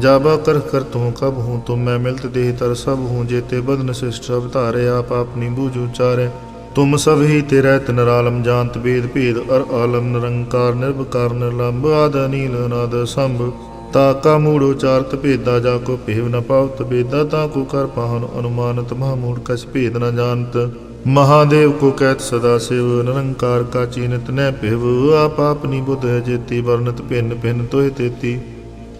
ਜਾਬਾ ਕਰ ਕਰ ਤੂੰ ਕਬ ਹੂੰ ਤੁਮ ਮੈਂ ਮਿਲਤ ਦੇਹ ਤਰ ਸਭ ਹੂੰ ਜੇਤੇ ਬਦਨ ਸਿਸ਼ਟ ਸਭ ਧਾਰੇ, ਆਪ ਆਪਣੀ ਬੂਝ ਉਚਾਰੇ ਤੁਮ ਸਭ ਹੀ ਤੇਰਾ ਤਨਰਾਲਮ ਜਾਣਤ ਵੇਦ ਭੇਦ, ਅਰ ਆਲਮ ਨਿਰੰਕਾਰ ਨਿਰਭਕਾਰ ਨਿਰਲੰਭ ਆਦ ਅਨੀਲ, ਅਨਾਦ ਸੰਭ ਤਾ ਕਾ ਮੂੜ ਉਚਾਰਤ ਭੇਦਾ, ਜਾ ਕੋ ਭੇਵ ਨ ਪਾਵਤ ਬੇਦਾ ਤਾ ਕੋ ਕਰ ਪਾਹਨ ਅਨੁਮਾਨਤ ਮਹਾ ਮੂੜ ਕਛ ਭੇਦ ਨ ਜਾਣਤ। ਮਹਾਦੇਵ ਕੋ ਕਹਿਤ ਸਦਾ ਸਿਵ, ਨਿਰੰਕਾਰ ਕਾ ਚੀਨਤ ਨੈ ਭਿਵ। ਆਪ ਆਪਨੀ ਬੁੱਧ ਜੇਤੀ ਵਰਨਤ ਭਿੰਨ ਭਿੰਨ, ਤੋਹਿ ਤੇਤੀ।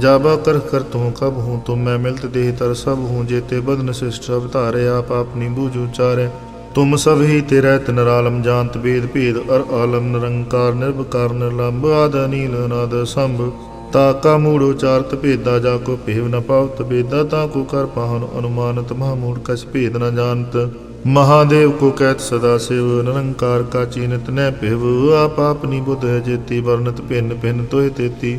ਜਾਬਾ ਕਰ ਕਰ ਤੂੰ ਕਬ ਹੂੰ ਤੁਮ ਮੈਂ ਮਿਲਤ ਦੇਹ ਤਰ ਸਭ ਹੂੰ ਜੇਤੇ ਬਦਨ ਸਿਸ਼ਟ ਸਭ ਧਾਰੇ, ਆਪ ਆਪਣੀ ਬੂਝ ਉਚਾਰੇ ਤੁਮ ਸਭ ਹੀ ਤੇਰਾ ਤਿਨ ਰਾਲਮ ਜਾਣਤ ਬੇਦ ਭੇਦ, ਅਰ ਆਲਮ ਨਿਰੰਕਾਰ ਨਿਰਭਕਾਰ ਨਿਰਲੰਭ ਆਦ ਨੀਲ ਨਾਦ ਸੰਭ ਤਾ ਕਾ ਮੂੜ ਉਚਾਰਤ ਭੇਦਾ, ਜਾ ਕੋ ਭੇਵ ਨ ਪਾਵਤ ਬੇਦਾ ਤਾ ਕੋ ਕਰ ਪਾਹਨ ਅਨੁਮਾਨਤ ਮਹਾ ਮੂੜ ਕਛ ਭੇਦ ਨ ਜਾਣਤ। ਮਹਾਦੇਵ ਕੋ ਕਹਿਤ ਸਦਾ ਸਿਵ, ਨਿਰੰਕਾਰ ਕਾ ਚੀਨਤ ਨੈ ਭਿਵ। ਆਪ ਆਪਨੀ ਬੁੱਧ ਜੇਤੀ ਵਰਨਤ ਭਿੰਨ ਭਿੰਨ, ਤੋਹਿ ਤੇਤੀ।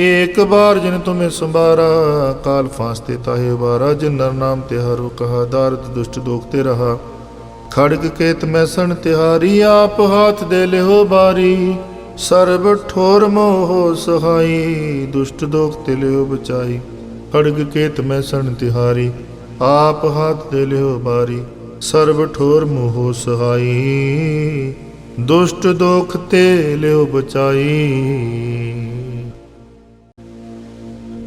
ਏਕ ਬਾਰ ਜਿਨ ਤੁਮੇ ਸੰਭਾਰਾ, ਕਾਲ ਫਾਸਤੇ ਤਾਹੇ ਬਾਰਾ ਜਿਨ ਨਰ ਨਾਮ ਤੇ ਹਰੁ ਕਹਾ ਦਾਰਦ ਦੁਸ਼ਟ ਦੋਖ ਤੇ ਰਹਾ। ਖੜਗ ਕੇਤ ਮੈਂ ਸਣ ਤਿਹਾਰੀ, ਆਪ ਹਾਥ ਦੇ ਲਿਓ ਬਾਰੀ। ਸਰਬ ਠੋਰ ਮੋਹ ਸਹਾਈ, ਦੁਸ਼ਟ ਦੋਖ ਤੇ ਲਿਓ ਬਚਾਈ। ਖੜਗ ਕੇਤ ਮੈਂ ਸਣ ਤਿਹਾਰੀ, ਆਪ ਹਾਥ ਦੇ ਲਿਓ ਬਾਰੀ। ਸਰਬ ਠੋਰ ਮੋਹ ਸਹਾਈ, ਦੁਸ਼ਟ ਦੋਖ ਤੇ ਲਿਓ ਬਚਾਈ।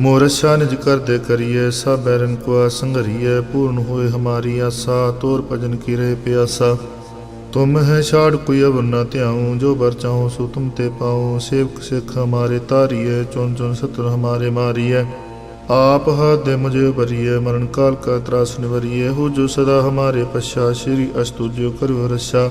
ਮੋਰਸ਼ਾ ਨਿਜ ਕਰਦੇ ਕਰੀਏ, ਸਭ ਬੈਰਨ ਕੋ ਸੰਗਰੀਏ ਪੂਰਨ ਹੋਏ ਹਮਾਰੀ ਆਸਾ, ਤੋਰ ਭਜਨ ਕੀ ਰਹੇ ਪਿਆਸਾ। ਤੁਮ ਹੈ ਛਾੜ ਕੋਈ ਅਵਰ ਨਾ ਧਿਆਉ, ਜੋ ਬਰ ਚਾਹੋ ਸੋ ਤੁਮ ਤੇ ਪਾਉ। ਸੇਵਕ ਸਿੱਖ ਹਮਾਰੇ ਤਾਰੀਏ ਚੁਣ ਚੁਣ ਸਤਰ ਹਮਾਰੇ ਮਾਰੀਏ। ਆਪ ਹੱਥ ਮੁਝੇ ਭਰੀਏ, ਮਰਨ ਕਾਲ ਕਾ ਤਰਾਸ ਨਿਵਰੀਏ। ਹੋ ਜੋ ਸਦਾ ਹਮਾਰੇ ਪਛਾ, ਸ਼੍ਰੀ ਅਸਤੁਜੋ ਕਰਿਓ ਰਸ਼ਾ।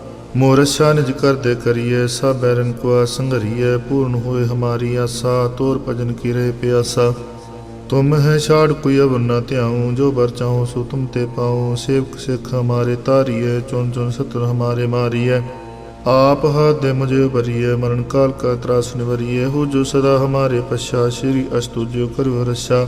ਮੋਰਸ਼ਾ ਨਿਜ ਕਰਦੇ ਕਰੀਏ ਸਭ ਬੈਰਨ ਕੋ ਸੰਗਰੀਏ ਪੂਰਨ ਹੋਏ ਹਮਾਰੀ ਆਸਾ, ਤੋਰ ਭਜਨ ਕੀ ਰਹੇ ਪਿਆਸਾ। ਤੁਮ ਹੈ ਛਾੜ ਕੋਈ ਅਵਰ ਨਾ ਧਿਆਉ, ਜੋ ਬਰ ਚਾਹੋ ਸੋ ਤੁਮ ਤੇ ਪਾਉ। ਸੇਵਕ ਸਿੱਖ ਹਮਾਰੇ ਤਾਰੀਏ ਚੁਣ ਚੁਣ ਸਤਰ ਹਮਾਰੇ ਮਾਰੀਏ। ਆਪ ਹੱਥ ਦੇ ਮੁਝੇ ਬਰੀਏ ਮਰਨ ਕਾਲ ਕਾ ਤਰਾਸ ਨਿਵਰੀਏ। ਹੋ ਜੋ ਸਦਾ ਹਮਾਰੇ ਪਛਾ, ਸ਼੍ਰੀ ਅਸਤੁਜੋ ਕਰੋ ਰਸ਼ਾ।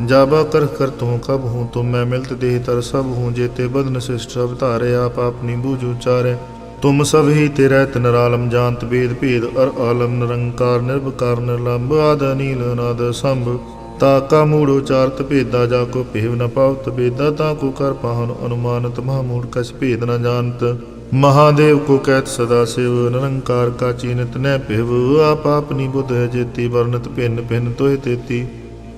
ਜਾਬਾ ਕਰ ਕਰ ਤੂੰ ਕਬ ਹੂੰ ਤੁਮ ਮੈਂ ਮਿਲਤ ਦੇਹ ਤਰ ਸਭ ਹੂੰ ਜੇਤੇ ਬਦਨ ਸਿਸ਼ਟ ਸਭ ਧਾਰੇ, ਆਪ ਆਪਣੀ ਬੂਝ ਉਚਾਰੇ ਤੁਮ ਸਭ ਹੀ ਤੇ ਰਹਿਤ ਜਾਣਤ ਬੇਦ ਭੇਦ, ਅਰ ਆਲਮ ਨਿਰੰਕਾਰ ਨਿਰਭਕਾਰ ਨਿਰਲੰਭ ਆਦ ਨੀਲ ਨਾਦ ਸੰਭ। ਤਾ ਕਾ ਮੂੜ ਉਚਾਰਤ ਭੇਦਾ, ਜਾ ਕੋ ਭੇਵ ਨ ਪਾਵਤ ਬੇਦਾ ਤਾ ਕੋ ਕਰ ਪਾਹਨ ਅਨੁਮਾਨਤ, ਮਹਾ ਮੂੜ ਕਛ ਭੇਦ ਨ ਜਾਣਤ। ਮਹਾਦੇਵ ਕੋ ਕਹਿਤ ਸਦਾ ਸਿਵ, ਨਿਰੰਕਾਰ ਕਾ ਚੀਨਤ ਨੈ ਭਿਵ। ਆਪ ਆਪਨੀ ਬੁੱਧ ਹੈ ਜੇਤੀ ਵਰਨਤ ਭਿੰਨ ਭਿੰਨ ਤੋਇ ਤੇਤੀ।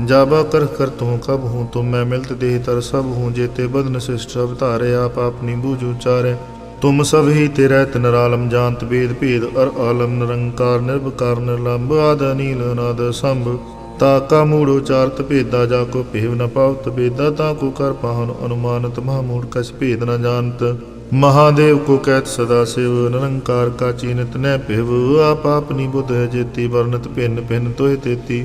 ਜਾਬਾ ਕਰ ਕਰ ਤੂੰ ਕਬ ਹੂੰ ਤੁਮ ਮੈਂ ਮਿਲਤ ਦੇਹ ਤਰ ਸਭ ਹੂੰ ਜੇਤੇ ਬਦਨ ਸਿਸ਼ਟ ਸਭ ਧਾਰੇ ਆਪ ਆਪਣੀ ਬੂਝ ਉਚਾਰੇ। ਤੁਮ ਸਭ ਹੀ ਤੇਰਾ ਤਨਰਾਲਮ ਜਾਣਤ ਵੇਦ ਭੇਦ, ਅਰ ਆਲਮ ਨਿਰੰਕਾਰ ਨਿਰਭਕਾਰ ਨਿਰਲੰਭ ਆਦ ਅਨੀਲ, ਅਨਾਦ ਸੰਭ। ਤਾ ਕਾ ਮੂੜ ਉਚਾਰਤ ਭੇਦਾ, ਜਾ ਕੋ ਭੇਵ ਨ ਪਾਵਤ ਬੇਦਾ ਤਾ ਕੋ ਕਰ ਪਾਹਨ ਅਨੁਮਾਨਤ, ਮਹਾ ਮੂੜ ਕਛ ਭੇਦ ਨ ਜਾਣਤ। ਮਹਾਦੇਵ ਕੋ ਕਹਿਤ ਸਦਾ ਸਿਵ, ਨਿਰੰਕਾਰ ਕਾ ਚੀਨਤ ਨੈ ਭਿਵ, ਆਪ ਆਪਨੀ ਬੁੱਧ ਜੇਤੀ ਵਰਨਤ ਭਿੰਨ ਭਿੰਨ ਤੋਇ ਤੇਤੀ।